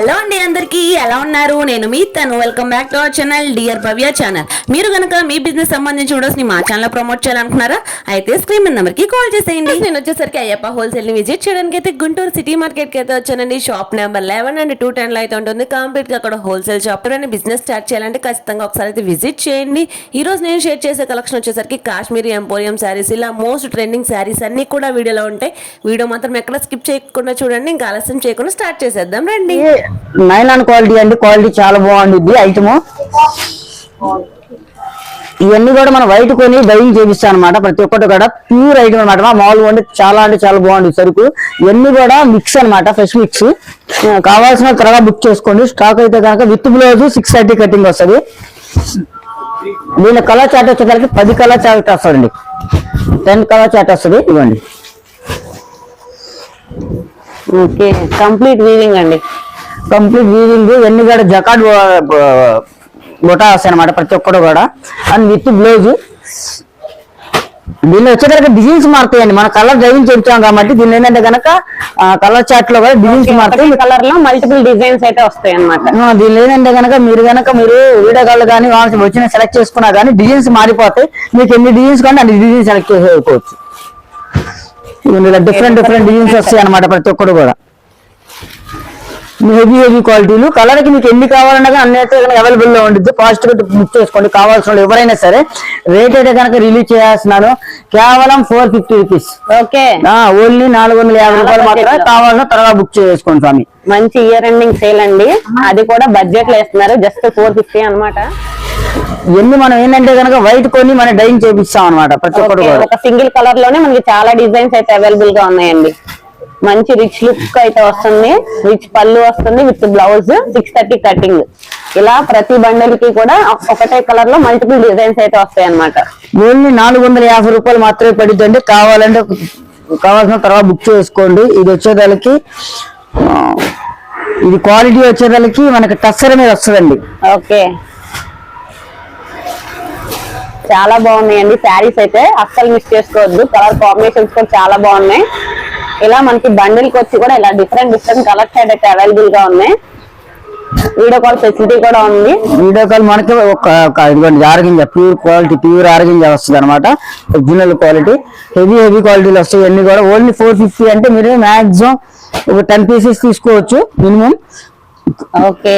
Hello అండి అందరికీ ఎలా ఉన్నారు? నేను మీ తను. Welcome back to our channel dear Bhavya channel మీరు కనుక మీ బిజినెస్ సంబంధించి వీడియోస్ని మా ఛానల్ ప్రమోట్ చేయాలనుకున్నారా? అయితే స్క్రీన్ నెంబర్కి కాల్ చేసేయండి. నేను వచ్చేసరికి అయ్యప్ప హోల్సేల్ని విజిట్ చేయడానికి అయితే గుంటూరు సిటీ మార్కెట్కి అయితే వచ్చానండి. Shop number eleven and two టెన్లో అయితే ఉంటుంది. కంప్లీట్గా అక్కడ హోల్సేల్ షాప్ ఎవరైనా బిజినెస్ స్టార్ట్ చేయాలంటే ఖచ్చితంగా ఒకసారి అయితే విజిట్ చేయండి. ఈ రోజు నేను షేర్ చేసే కలెక్షన్ వచ్చేసరికి కాశ్మీరీ ఎంపోరియం శారీస్ ఇలా మోస్ట్ ట్రెండింగ్ శారీస్ అన్ని కూడా వీడియోలో ఉంటాయి. వీడియో మాత్రం ఎక్కడ స్కిప్ చేయకుండా చూడండి. ఇంకా ఆలస్యం చేయకుండా స్టార్ట్ చేసేద్దాం. రండి. నైలాన్ క్వాలిటీ అండి క్వాలిటీ చాలా బాగుంటుంది ఐటమ్ ఇవన్నీ కూడా మనం వైట్ కొని డైయింగ్ చేపిస్తాం అనమాట ప్రతి ఒక్కటి కూడా ప్యూర్ ఐటమ్ అనమాట మామూలుగా అంటే చాలా అంటే చాలా బాగుంది సరుకు. ఇవన్నీ కూడా మిక్స్ అనమాట ఫ్రెష్ మిక్స్ కావాల్సిన త్వరగా బుక్ చేసుకోండి. స్టాక్ అయితే కనుక with blouse six thirty cutting వస్తుంది. దీని కలర్ చాట్ వచ్చేసరికి పది కలర్ చాట్ వస్తుందండి. టెన్ కలర్ చాట్ వస్తుంది ఇవ్వండి. ఓకే కంప్లీట్ వీవింగ్ అండి. కంప్లీట్ వీవింగ్ ఇవన్నీ కూడా జకాట్ బొటా వస్తాయి అనమాట ప్రతి ఒక్కడు కూడా. And with blouse. దీనిలో వచ్చేసరికి డిజైన్స్ మారుతాయండి. మన కలర్ డ్రైవింగ్ చెప్తాం కాబట్టి దీని ఏంటంటే కనుక కలర్ చాట్లో కూడా డిజైన్స్ మారుతాయి. కలర్లో మల్టిపుల్ డిజైన్స్ అయితే వస్తాయి అన్నమాట. ఆ, దీనిలో ఏంటంటే కనుక మీరు కనుక మీరు వీడియో కాల్ కానీ వాళ్ళకి వచ్చిన సెలెక్ట్ చేసుకున్నా కానీ డిజైన్స్ మారిపోతాయి. మీకు ఎన్ని డిజైన్స్ కానీ అన్ని డిజైన్స్ సెలెక్ట్ చేసుకోవచ్చు. డిఫరెంట్ డిఫరెంట్ డిజైన్స్ వస్తాయి అనమాట ప్రతి ఒక్కరు కూడా. హెవీ హెవీ క్వాలిటీలు. కలర్కి మీకు ఎన్ని కావాలన్నా అన్ని అయితే అవైలబుల్లో ఉంటుంది ఫాస్ట్గా బుక్ చేసుకోండి. కావాల్సిన వాళ్ళు ఎవరైనా సరే రేట్ అయితే కనుక రిలీజ్ చేస్తున్నాను కేవలం four fifty rupees. Okay. Only నాలుగు వందల యాభై రూపాయలు మాత్రమే కావాలన్నా త్వరగా బుక్ చేసుకోండి స్వామి. మంచి ఇయర్ ఎండింగ్ సేల్ అండి. అది కూడా బడ్జెట్లో ఇస్తున్నారు జస్ట్ ఫోర్ ఫిఫ్టీ అనమాట ఇవన్నీ మనం ఏంటంటే కనుక వైట్ కొని మనం డైయింగ్ చేపిస్తాం అనమాట ప్రతి ఒక్కరు సింగిల్ కలర్లోనే మనకి చాలా డిజైన్స్ అయితే అవైలబుల్గా ఉన్నాయండి. మంచి రిచ్ లుక్ అయితే వస్తుంది. రిచ్ పళ్ళు వస్తుంది with blouse six thirty cutting ఇలా ప్రతి బండల్కి కూడా ఒకటే కలర్లో మల్టిపుల్ డిజైన్స్ అయితే వస్తాయి అన్నమాట. ఓన్లీ నాలుగు వందల యాభై రూపాయలు మాత్రమే పడుతుంది కావాలంటే కావాల్సిన తర్వాత బుక్ చేసుకోండి. ఇది వచ్చేదానికి ఇది క్వాలిటీ వచ్చేదానికి మనకి టస్సర్ మీద వస్తుందండి. ఓకే. చాలా బాగున్నాయండి. శారీస్ అయితే అస్సలు మిస్ చేసుకోవద్దు. కలర్ కాంబినేషన్స్ కూడా చాలా బాగున్నాయి. ఇలా మనకి బండిల్కి వచ్చి కూడా ఇలా డిఫరెంట్ డిఫరెంట్ కలర్ షేడ్ అయితే అవైలబుల్గా ఉన్నాయి. వీడియో కాల్ ఫెసిలిటీ కూడా ఉంది. వీడియో కాల్ మనకి ఇదిగోండి ఆరగింజ ప్యూర్ క్వాలిటీ ప్యూర్ ఆరగింజ వస్తుంది అనమాట ఒరిజినల్ క్వాలిటీ హెవీ హెవీ క్వాలిటీలు వస్తాయి. ఇవన్నీ కూడా ఓన్లీ ఫోర్ ఫిఫ్టీ అంటే మీరు మాక్సిమం ఒక టెన్ పీసెస్ తీసుకోవచ్చు minimum okay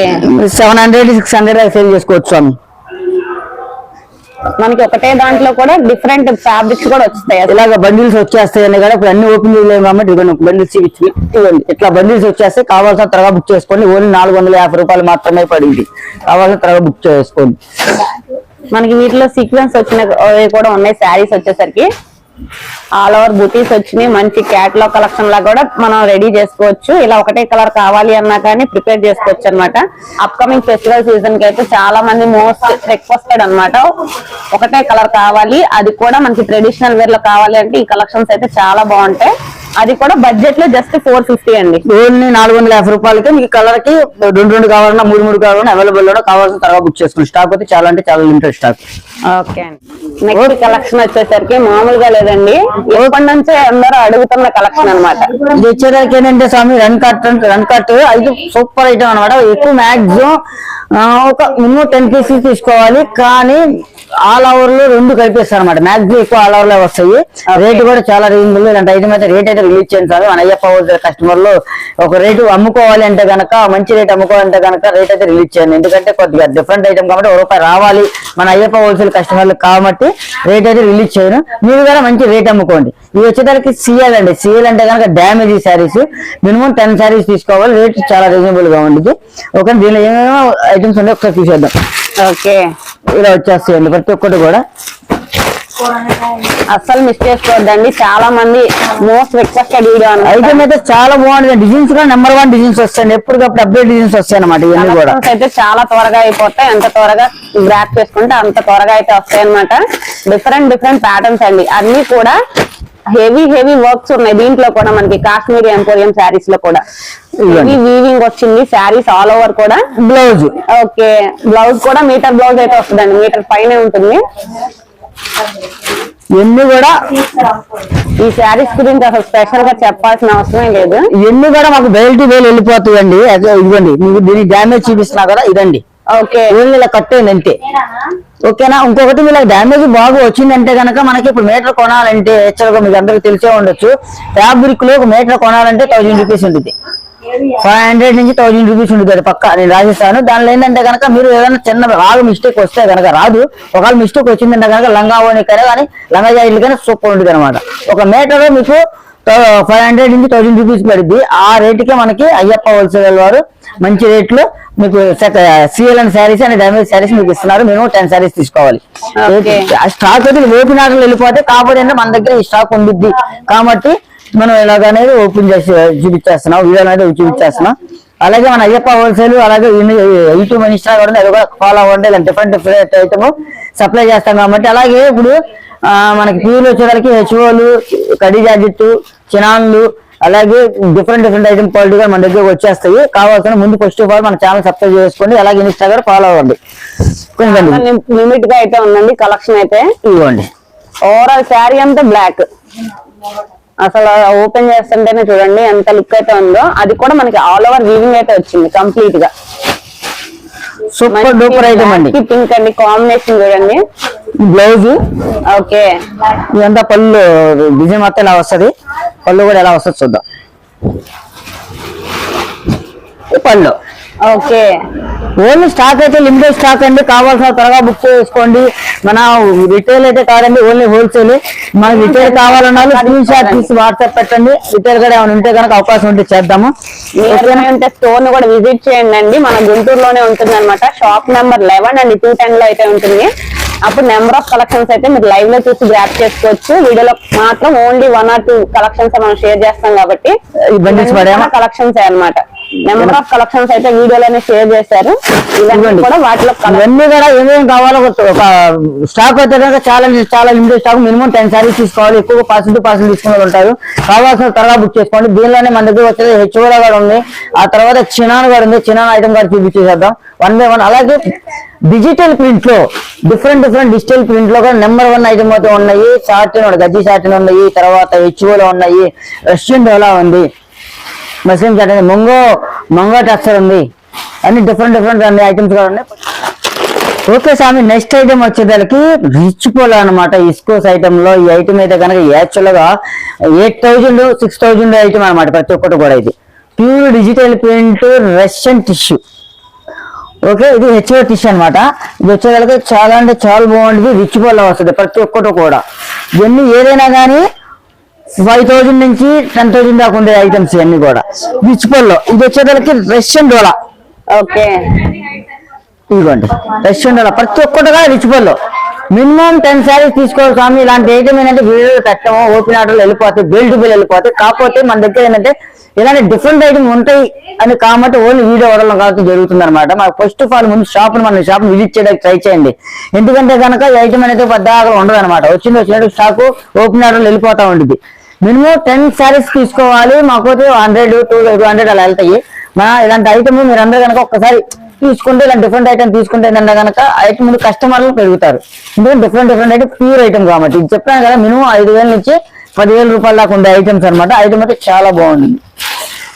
seven hundred six hundred sale చేసుకోవచ్చు స్వామి. మనకి ఒకటే దాంట్లో కూడా డిఫరెంట్ ఫ్యాబ్రిక్స్ కూడా వస్తాయి. ఇలాగ బండిల్స్ వచ్చేస్తాయని కూడా ఇప్పుడు అన్ని ఓపెన్ చేయలేము కాబట్టి ఇదిగోండి బండిల్స్ ఇచ్చి ఇవ్వండి ఇట్లా బండిల్స్ వచ్చేస్తే కావాల్సిన త్వరగా బుక్ చేసుకోండి. ఓన్లీ నాలుగు వందల యాభై రూపాయలు మాత్రమే పడింది. కావాల్సిన త్వరగా బుక్ చేసుకోండి. మనకి వీటిలో సీక్వెన్స్ వచ్చిన కూడా ఉన్నాయి. శారీస్ వచ్చేసరికి. ఆల్ ఓవర్ బుటీస్ వచ్చినాయి మంచి క్యాట్లాగ్ కలెక్షన్ లా కూడా మనం రెడీ చేసుకోవచ్చు. ఇలా ఒకటే కలర్ కావాలి అన్నా కానీ ప్రిపేర్ చేసుకోవచ్చు అన్నమాట. అప్కమింగ్ ఫెస్టివల్ సీజన్కి అయితే చాలా మంది మోస్ట్ రిక్వెస్టెడ్ అన్నమాట. ఒకటే కలర్ కావాలి అది కూడా మనకి ట్రెడిషనల్ వేర్లో కావాలి అంటే ఈ కలెక్షన్స్ అయితే చాలా బాగుంటాయి. అది కూడా బడ్జెట్లో జస్ట్ ఫోర్ ఫిఫ్టీ అండి. ఓన్లీ నాలుగు వందల యాభై రూపాయలకి మీకు కలర్కి రెండు రెండు కావాలన్నా మూడు మూడు కావాలన్నా అవైలబుల్లో కావాల్సిన త్వరగా బుక్ చేసుకోండి స్టాక్ అయితే చాలా అంటే చాలా లిమిటెడ్ స్టాక్ ఓకే అండి. నెక్స్ట్ కలెక్షన్ వచ్చేసరికి మామూలుగా లేదండి. ఎప్పటి నుంచో అందరూ అడుగుతున్న కలెక్షన్ అన్నమాట. ఇది వచ్చేసరికి ఏంటంటే స్వామి రన్ కట్ రన్ కట్ ఇది సూపర్ ఐటమ్ అనమాట ఎక్కువ మాక్సిమం ఒక మినిమం టెన్ పీసెస్ తీసుకోవాలి. కానీ ఆల్ ఓవర్లో రెండు కలిపేస్తారు అనమాట మాక్సిమం ఎక్కువ ఆల్ ఓవర్లో వస్తాయి. రేట్ కూడా చాలా రీజనబుల్ ఇలాంటి ఐటమ్ అయితే రేట్ అయితే రిలీజ్ చేయండి సార్ మన అయ్యప్ప కస్టమర్లో ఒక రేటు అమ్ముకోవాలి అంటే గనక మంచి రేట్ అమ్ముకోవాలంటే గనక రేట్ అయితే రిలీజ్ చేయండి. ఎందుకంటే కొద్దిగా డిఫరెంట్ ఐటమ్ కాబట్టి ఒక రూపాయి రావాలి. మన అయ్యప్ప హోల్సేల్ కస్టమర్లు కాబట్టి రేట్ అయితే రిలీజ్ చేయను. మీరు కూడా మంచి రేట్ అమ్ముకోండి. ఇవి వచ్చేసరికి సిఎల్ అండి. సిఎల్ అంటే కనుక damage sarees minimum ten sarees తీసుకోవాలి. రేట్ చాలా రీజనబుల్గా ఉంటుంది ఓకే దీనిలో ఏమేమో ఐటమ్స్ ఉన్నాయో ఒకసారి చూసేద్దాం. ఓకే. ఇలా వచ్చేస్తాయండి. ప్రతి ఒక్కటి కూడా. అస్సలు మిస్ చేసుకోవద్దండి. చాలా మంది మోస్ట్ రిక్వెస్టెడ్ వీడియో ఐటమ్ అయితే చాలా బాగుంటుంది. డిజైన్స్ కూడా నెంబర్ వన్ డిజైన్స్ వస్తాయండి. ఎప్పటికప్పుడు అప్డేట్ డిజైన్స్ వస్తాయి అనమాట ఇవన్నీ కూడా. అయితే చాలా త్వరగా అయిపోతాయి. ఎంత త్వరగా గ్రాప్ చేసుకుంటే అంత త్వరగా అయితే వస్తాయి అనమాట డిఫరెంట్ డిఫరెంట్ ప్యాటర్న్స్ అండి. అన్ని కూడా హెవీ హెవీ వర్క్స్ ఉన్నాయి. దీంట్లో కూడా మనకి కాశ్మీరీ ఎంపోరియం శారీస్లో కూడా. హెవీ వీవింగ్ వచ్చింది. శారీస్ ఆల్ ఓవర్ కూడా. బ్లౌజ్ ఓకే బ్లౌజ్ కూడా మీటర్ బ్లౌజ్ అయితే వస్తుందండి. మీటర్ పైనే ఉంటుంది. ఇవన్నీ కూడా ఈ శారీస్ గురించి అసలు స్పెషల్గా చెప్పాల్సిన అవసరం లేదు. ఇవన్నీ కూడా మాకు బయట వేలు వెళ్ళిపోతాయండి. అదే ఇదిగోండి మీకు దీనికి డ్యామేజ్ చూపిస్తున్నా కదా ఇదండి. ఓకే. ఓన్లీ ఇలా కట్టేయండి అంతే. ఓకేనా? ఇంకొకటి మీకు డ్యామేజ్ బాగా వచ్చిందంటే కనుక మనకి ఇప్పుడు మీటర్ కొనాలంటే యాక్చువల్గా మీకు అందరికి తెలిసే ఉండొచ్చు. ఫ్యాబ్రిక్లో ఒక మీటర్ కొనాలంటే థౌజండ్ రూపీస్ ఉంటుంది. ఫైవ్ హండ్రెడ్ నుంచి థౌజండ్ రూపీస్ ఉంటుంది పక్క. నేను రాసిస్తాను దానిలో ఏంటంటే కనుక మీరు ఏదైనా చిన్న బాగా మిస్టేక్ వస్తే కనుక రాదు. ఒకవేళ మిస్టేక్ వచ్చిందంటే కనుక లంగా ఓనికైనా కానీ లంగా జాయిట్లకైనా సూపర్ ఉంటుంది అనమాట ఒక మీటర్ మీకు ఫైవ్ హండ్రెడ్ నుంచి థౌజండ్ రూపీస్ పడుద్ది. ఆ రేటుకే మనకి అయ్యప్ప హోల్సేల్ వారు మంచి రేట్లో మీకు CL and sarees and damage sarees మీకు ఇస్తున్నారు. మేము టెన్ శారీస్ తీసుకోవాలి. స్టాక్ అయితే ఓపెన్ ఆర్డర్ వెళ్ళిపోతే కాకపోతే ఏంటంటే మన దగ్గర ఈ స్టాక్ ఉండిద్ది. కాబట్టి మనం ఇలాగనేది ఓపెన్ చేసి చూపించేస్తున్నాం వీడియో అనేది చూపించేస్తున్నాం. అలాగే మన అయ్యప్ప హోల్సేల్ అలాగే యూట్యూబ్ ఇన్స్టాగ్రామ్ అది కూడా ఫాలో అవ్వండి ఇలా డిఫరెంట్ డిఫరెంట్ ఐటమ్ సప్లై చేస్తాం కాబట్టి. అలాగే ఇప్పుడు మనకి ప్యూర్లు వచ్చేసరికి హెచ్ఓలు కడి జాకెట్ చినాన్లు అలాగే డిఫరెంట్ డిఫరెంట్ ఐటమ్ క్వాలిటీ మన దగ్గర వచ్చేస్తాయి. కావాల్సిన ముందు ఫస్ట్ ఆఫ్ ఆల్ మన ఛానల్ సబ్స్క్రైబ్ చేసుకోండి అలాగే ఇన్స్టాగ్రామ్ ఫాలో అవ్వండి. కొంచెం లిమిట్గా అయితే ఉందండి కలెక్షన్ అయితే. ఇవ్వండి ఓవరాల్ శారీ అంతా బ్లాక్ అసలు ఓపెన్ చేస్తుంటేనే చూడండి ఎంత లుక్ అయితే ఉందో. అది కూడా మనకి ఆల్ ఓవర్ వీవింగ్ అయితే వచ్చింది కంప్లీట్గా. సూపర్ డూపర్ ఐటమ్ అండి. పింక్ అండి. కాంబినేషన్ చూడండి. Blouse okay. ఇదంతా పళ్ళు డిజైన్ మొత్తం ఎలా వస్తది? పళ్ళు కూడా ఎలా వస్తుంది చూద్దాం. పళ్ళు. ఓకే. ఓన్లీ స్టాక్ అయితే లిమిటెడ్ స్టాక్ అండి. కావాల్సిన త్వరగా బుక్ చేసుకోండి. మన రిటైల్ అయితే కాదండి ఓన్లీ హోల్సేల్ మనకి రిటైల్ కావాలన్నా స్క్రీన్ షాట్ తీసి వాట్సాప్ పెట్టండి. రిటైల్ కూడా ఏమైనా ఉంటే కనుక అవకాశం ఉంటే చేద్దాము. ఉంటే స్టోర్ని కూడా విజిట్ చేయండి అండి. మన గుంటూరులోనే ఉంటుంది అనమాట shop number eleven and. Two టెన్లో అయితే ఉంటుంది. అప్పుడు నెంబర్ ఆఫ్ కలెక్షన్స్ అయితే మీరు లైవ్లో చూసి గ్రాప్ చేసుకోవచ్చు. వీడియోలో మాత్రం only one or two collections మనం షేర్ చేస్తాం కాబట్టి? కలెక్షన్స్ అన్నమాట. నెంబర్ ఆఫ్ కలెక్షన్స్ అయితే వీడియోలోనే షేర్ చేశారు. ఇవన్నీ. కూడా వాటిలో ఇవన్నీ కూడా ఏమేమి కావాలో ఒక- స్టాక్ అయితే కనుక చాలా చాలా limited stock minimum ten sarees తీసుకోవాలి. ఎక్కువ పర్సెంట్ పర్సెంట్ తీసుకునే ఉంటారు. కావాల్సిన త్వరగా బుక్ చేసుకోండి. దీనిలోనే మన దగ్గర వచ్చేది హెచ్ఓలా కూడా ఉంది. ఆ తర్వాత చినాన్ కూడా ఉంది. చినాన్ ఐటమ్ కూడా చూపించేసేద్దాం వన్ బై వన్ అలాగే డిజిటల్ ప్రింట్లో డిఫరెంట్ డిఫరెంట్ డిజిటల్ ప్రింట్లో కూడా నెంబర్ వన్ ఐటమ్ అయితే ఉన్నాయి. సాటిన్ గజ్జి సాటిన్ ఉన్నాయి. తర్వాత హెచ్ఓలో ఉన్నాయి. రష్యన్ డోలా ఉంది. ముస్లిం చాట్ ఉంది మొంగో మొంగో టెక్స్చర్ ఉంది. అన్ని డిఫరెంట్ డిఫరెంట్ అన్ని ఐటమ్స్ కూడా ఉన్నాయి. ఓకే స్వామి నెక్స్ట్ ఐటమ్ వచ్చేదానికి రిచ్ పోల్ అనమాట ఇస్కోస్ ఐటమ్లో ఈ ఐటమ్ అయితే కనుక యాక్చువల్గా eight thousand six thousand item అనమాట ప్రతి ఒక్కటి కూడా ఇది. Pure digital print Russian tissue okay ఇది హెచ్ఓ టిష్యూ అనమాట ఇది వచ్చేదానికి చాలా అంటే చాలా బాగుంటుంది. రిచ్ పోల్ వస్తుంది ప్రతి ఒక్కటి కూడా. ఇవన్నీ ఏదైనా కానీ ఫైవ్ థౌజండ్ నుంచి టెన్ థౌజండ్ దాకా ఉండే ఐటమ్స్ ఇవన్నీ కూడా. రిచ్ పోల్లో ఇది వచ్చేదానికి రష్యన్ డోలా ఓకే. ఇదిగోండి. రెస్టారెంట్ అలా ప్రతి ఒక్కటి కూడా రిచ్ పళ్ళు. మినిమం టెన్ శారీస్ తీసుకోవాలి స్వామి. ఇలాంటి ఐటమ్ ఏంటంటే వీడియో పెట్టము ఓపెన్ ఆర్డర్లు వెళ్ళిపోతాయి బిల్డ్ బిల్ వెళ్ళిపోతాయి కాకపోతే మన దగ్గర ఏంటంటే ఇలాంటి డిఫరెంట్ ఐటమ్ ఉంటాయి అని కాబట్టి ఓన్లీ వీడియో వదలడం కాబట్టి జరుగుతుంది అనమాట మాకు ఫస్ట్ ఆఫ్ ఆల్ ముందు షాప్ మన షాప్ విజిట్ చేయడానికి ట్రై చేయండి. ఎందుకంటే కనుక ఈ ఐటమ్ అనేది పెద్దగా ఉండదు అనమాట వచ్చింది వచ్చినట్టు స్టాక్ ఓపెన్ ఆర్డర్లు వెళ్ళిపోతా ఉంటుంది మినిమం టెన్ శారీస్ తీసుకోవాలి మాకు హండ్రెడ్ టూ టూ హండ్రెడ్ అలా వెళ్తాయి. మన ఇలాంటి ఐటమ్ మీరు కనుక ఒక్కసారి తీసుకుంటే ఇలా డిఫరెంట్ ఐటమ్ తీసుకుంటే ఏంటంటే కనుక ఐటమ్ ముందు కస్టమర్లు పెరుగుతారు. ఎందుకంటే different different item pure item కాబట్టి. ఇది చెప్పాను కదా మినిమం ఐదు వేల నుంచి పదివేల రూపాయల దాకా ఉండే ఐటమ్స్ అనమాట ఐటమ్ అయితే చాలా బాగుంది.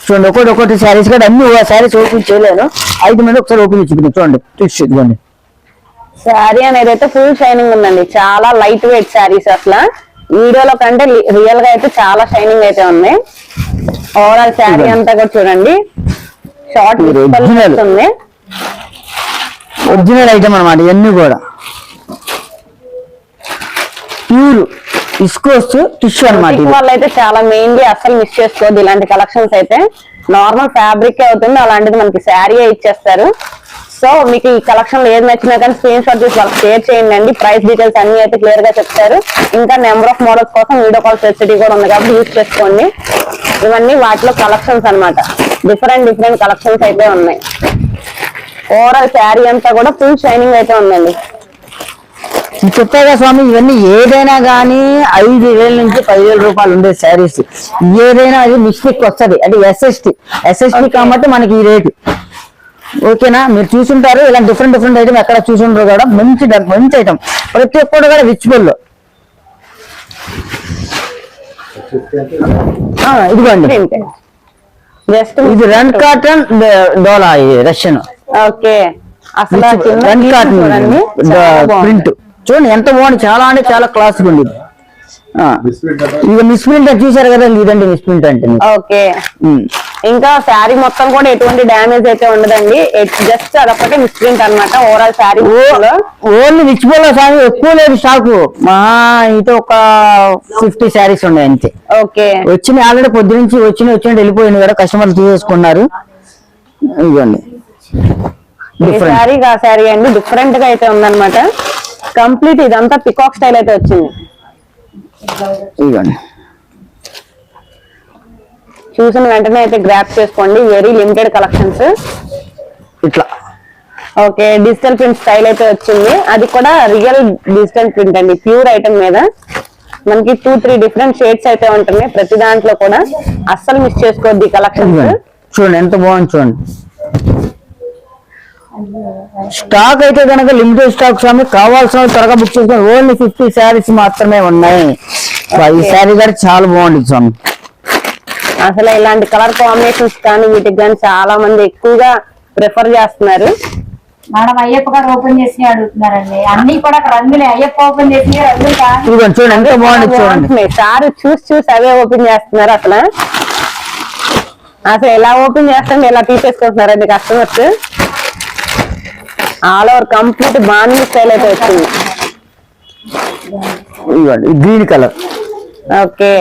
చూడండి ఒకటి ఒకటి శారీస్ కూడా అన్ని శారీస్ ఓపెన్ చేయలేను. ఐదు మీద ఒకసారి ఓపెన్ చూపించు చూడండి చూసి శారీ అనేది అయితే ఫుల్ షైనింగ్ ఉందండి. చాలా లైట్ వెయిట్ శారీస్ అసలు. వీడియోలో కంటే రియల్గా అయితే చాలా షైనింగ్ అయితే ఉంది ఓవరాల్ శారీ అంతా కూడా చూడండి. షార్ట్. ఉంది ఒరిజినల్ ఐటమ్ అనమాట ఇవన్నీ కూడా. ప్యూర్ ఇస్కోస్ టిష్యూ అనమాట వాళ్ళు అయితే చాలా మెయిన్లీ అసలు మిస్ చేసుకోవద్దు ఇలాంటి కలెక్షన్స్ అయితే. నార్మల్ ఫ్యాబ్రిక్ అవుతుంది అలాంటిది మనకి శారీ ఇచ్చేస్తారు. సో మీకు ఈ కలెక్షన్లో ఏది నచ్చినా కానీ స్క్రీన్ షాట్ తీసి వాళ్ళకి షేర్ చేయండి ప్రైస్ డీటెయిల్స్ అన్ని అయితే క్లియర్గా చెప్తారు. ఇంకా నెంబర్ ఆఫ్ మోడల్స్ కోసం వీడియో కాల్ ఫెసిలిటీ కూడా ఉంది కాబట్టి యూజ్ చేసుకోండి. ఇవన్నీ వాటిలో కలెక్షన్స్ అన్నమాట. డిఫరెంట్ డిఫరెంట్ కలెక్షన్స్ అయితే ఉన్నాయి. ఓవరాల్ శారీ అంతా కూడా ఫుల్ షైనింగ్ అయితే ఉందండి. చెప్పాగా స్వామి ఇవన్నీ ఏదైనా కానీ ఐదు వేల నుంచి పదివేల రూపాయలు ఉండే శారీస్ ఏదైనా అది మిస్టేక్ వస్తది. అంటే ఎస్ఎస్టి ఎస్ఎస్టి కాబట్టి మనకి ఈ రేటు ఓకేనా? మీరు చూసుంటారు. ఇలా డిఫరెంట్ డిఫరెంట్ ఐటమ్ ఎక్కడ చూసుంటారు కూడా మంచి మంచి ఐటమ్ ప్రతి ఒక్కటి కూడా రిచ్ బుల్ ఆ, ఇదిగోండి. జస్ట్ ఇది రన్ కాటన్ డోలా ఇది రష్యన్ ఓకే. అసలు రన్ కాటన్. ప్రింట్ చూడండి ఎంత బాగుంది. చాలా అంటే చాలా క్లాస్ ఉంది. ఇది. ఆ, ఇది మిస్ ప్రింట్ చూసారు కదా ఇదండి మిస్ ప్రింట్ అంటే ఓకే. ఇంకా శారీ మొత్తం కూడా ఎటువంటి డ్యామేజ్ అయితే ఉండదండి. జస్ట్ అదొకటే మిస్ప్రింట్ అన్నమాట ఓవరాల్ శారీ ఓన్లీ నిచ్చిపోలే సార్ ఎక్కువ లేదు స్టాక్ మా అయితే ఒక ఫిఫ్టీ శారీస్ ఉన్నాయి అంతే. ఓకే. వచ్చిన ఆల్రెడీ పొద్దు నుంచి వచ్చిన వచ్చిన వెళ్ళిపోయింది కదా కస్టమర్లు తీసేసుకున్నారు డిఫరెంట్ శారీ ఆ శారీ అండి? డిఫరెంట్గా అయితే ఉందన్నమాట. కంప్లీట్ ఇదంతా పికాక్ స్టైల్ అయితే వచ్చింది. ఇదిగోండి. చూసిన వెంటనే అయితే గ్రాప్ చేసుకోండి. వెరీ లిమిటెడ్ కలెక్షన్స్ ఇట్లా. ఓకే డిజిటల్ ప్రింట్ స్టైల్ అయితే వచ్చింది. అది కూడా రియల్ డిజిటల్ ప్రింట్ అండి. ప్యూర్ ఐటమ్ మీద. మనకి టూ త్రీ డిఫరెంట్ షేడ్స్ అయితే ఉంటున్నాయి. ప్రతి దాంట్లో కూడా అస్సలు మిస్ చేసుకోవద్దు కలెక్షన్స్ చూడండి. ఎంత బాగుంది చూడండి. స్టాక్ అయితే కనుక లిమిటెడ్ స్టాక్ స్వామి. కావాల్సిన త్వరగా బుక్ చేసుకుని ఓన్లీ ఫిఫ్టీ శారీస్ మాత్రమే ఉన్నాయి. ఈ శారీ గారు చాలా బాగుంది స్వామి. అసలు ఇలాంటి కలర్ కాంబినేషన్స్ కానీ వీటికి కానీ చాలా మంది ఎక్కువగా ప్రిఫర్ చేస్తున్నారు. మేడం అయ్యప్ప గారు ఓపెన్ చేసి అడుగుతున్నారండి. అన్ని కూడా రంగులే. అయ్యప్ప ఓపెన్ చేసి రంగులు చూడండి సార్ చూసి చూసి అవే ఓపెన్ చేస్తున్నారు అసలు. అసలు ఎలా ఓపెన్ చేస్తాండి ఎలా తీసేసుకుంటున్నారండి కస్టమర్స్? ఆల్ ఓవర్ కంప్లీట్ బాగుంది స్టైల్ అయితే వచ్చింది. Green colour. ఓకే.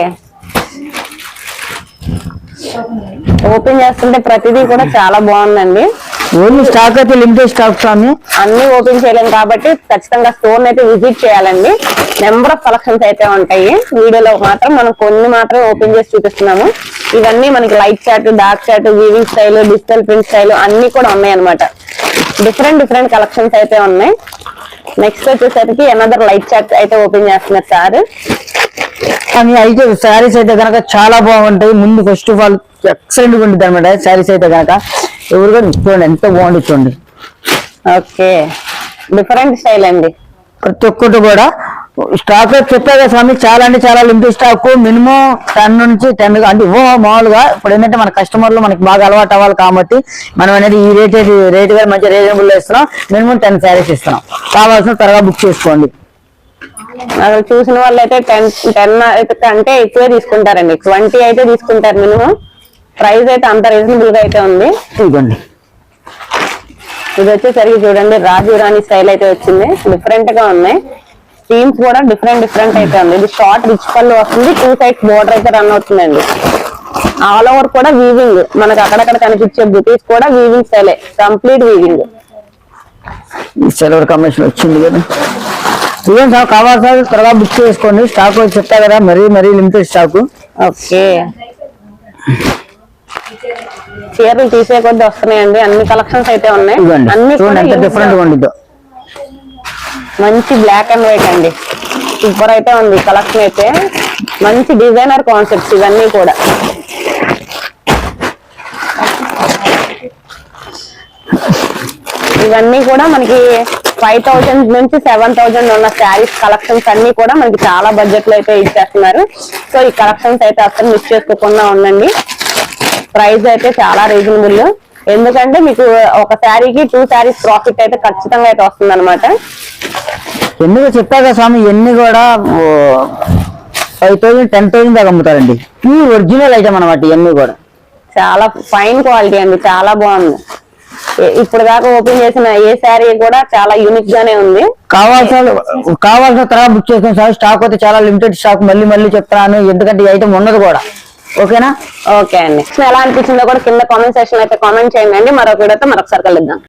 ఓపెన్ చేస్తుంటే ప్రతిదీ కూడా చాలా బాగుందండి. ఓన్లీ స్టాక్ అయితే లిమిటెడ్ స్టాక్ స్వామి అన్ని ఓపెన్ చేయలేం కాబట్టి ఖచ్చితంగా స్టోర్ అయితే విజిట్ చేయాలండి. నెంబర్ ఆఫ్ కలెక్షన్స్ అయితే ఉంటాయి. వీడియోలో మాత్రం మనం కొన్ని మాత్రం ఓపెన్ చేసి చూపిస్తున్నాము. ఇవన్నీ మనకి light chart dark chart weaving style digital print style అన్ని కూడా ఉన్నాయి అన్నమాట డిఫరెంట్ డిఫరెంట్ కలెక్షన్స్ అయితే ఉన్నాయి. నెక్స్ట్ వచ్చేసరికి అనదర్ లైట్ చాట్ అయితే ఓపెన్ చేస్తున్నారు సార్. కానీ అయితే శారీస్ అయితే కనుక చాలా బాగుంటాయి. ముందు ఫస్ట్ ఆఫ్ ఆల్ ఎక్సలెంట్గా ఉంటుంది అనమాట శారీస్ అయితే కనుక ఎవరు కూడా చూడండి ఎంత బాగుంది చూడండి. ఓకే. డిఫరెంట్ స్టైల్ అండి. ప్రతి ఒక్కటి కూడా. స్టాక్ చెప్పాగా స్వామి చాలా అంటే చాలా లిమిటెడ్ స్టాక్ మినిమం టెన్ నుంచి టెన్ అంటే ఓ మామూలుగా ఇప్పుడు ఏంటంటే మన కస్టమర్లు మనకి బాగా అలవాటు అవ్వాలి కాబట్టి మనం అనేది ఈ రేట్ రేట్గా మంచి రీజనబుల్లో ఇస్తున్నాం. మినిమం టెన్ శారీస్ ఇస్తున్నాం. కావాల్సిన త్వరగా బుక్ చేసుకోండి. అసలు చూసిన వాళ్ళు అయితే టెన్ టెన్ కంటే ఎక్కువే తీసుకుంటారండి ట్వంటీ అయితే తీసుకుంటారు మినిమం. ప్రైస్ అయితే అంత రీజనబుల్గా అయితే ఉంది. ఇదిగోండి. ఇది వచ్చేసరికి చూడండి రాజు రాణి స్టైల్ అయితే వచ్చింది. డిఫరెంట్గా ఉన్నాయి. థీమ్స్ కూడా డిఫరెంట్ డిఫరెంట్ అయితే ఉంది. ఇది షార్ట్ రిచ్ పళ్ళు వస్తుంది. టూ సైడ్స్ బోర్డర్ అయితే రన్ అవుతుందండి. ఆల్ ఓవర్ కూడా వీవింగ్ మనకు అక్కడక్కడ కనిపించే బుటీస్ కూడా వీవింగ్ స్టైలే కంప్లీట్ వీవింగ్ ఈ సిల్వర్ కాంబినేషన్ వచ్చింది కదా. ఇదేం సార్ కావాల్సిన వాళ్ళు త్వరగా బుక్ చేసుకోండి. స్టాక్ చెప్తా కదా మరీ మరీ లిమిటెడ్ స్టాక్ ఓకే. చీరలు తీసే కొద్ది వస్తున్నాయండి. అన్ని కలెక్షన్స్ అయితే ఉన్నాయి. అన్ని డిఫరెంట్ ఉండిద్దో. మంచి బ్లాక్ అండ్ వైట్ అండి. సూపర్ అయితే ఉంది కలెక్షన్ అయితే. మంచి డిజైనర్ కాన్సెప్ట్స్ ఇవన్నీ కూడా. ఇవన్నీ కూడా మనకి ఫైవ్ థౌజండ్ నుంచి సెవెన్ థౌజండ్ ఉన్న శారీస్ కలెక్షన్స్ అన్ని కూడా మనకి చాలా బడ్జెట్లో అయితే ఇచ్చేస్తున్నారు. సో ఈ కలెక్షన్స్ అయితే అసలు మిస్ చేసుకోకుండా ఉండండి. ప్రైస్ అయితే చాలా రీజనబుల్ ఎందుకంటే మీకు ఒక శారీకి టూ శారీస్ ప్రాఫిట్ అయితే ఖచ్చితంగా అయితే వస్తుంది అనమాట ఎన్ని చెప్పాక స్వామి? ఎన్ని కూడా ఫైవ్ థౌసండ్ టెన్ థౌసండ్ దాకా అమ్ముతారండి. ప్యూర్ ఒరిజినల్ ఐటమ్ అనమాట ఇవన్నీ కూడా. చాలా ఫైన్ క్వాలిటీ అండి. చాలా బాగుంది. ఇప్పుడు దాకా ఓపెన్ చేసిన ఏ శారీ కూడా చాలా యూనిక్ గానే ఉంది. కావాల్సిన కావాల్సిన తర్వాత బుక్ చేసుకుని సార్ స్టాక్ అయితే చాలా లిమిటెడ్ స్టాక్ మళ్ళీ మళ్ళీ చెప్తాను ఎందుకంటే ఈ ఐటమ్ ఉండదు కూడా. ఓకేనా? ఓకే అండి. ఎలా అనిపించిందో కూడా కింద కామెంట్ సెక్షన్ అయితే కామెంట్ చేయండి. మరొక వీడియోతో మరొకసారి కలుద్దాం.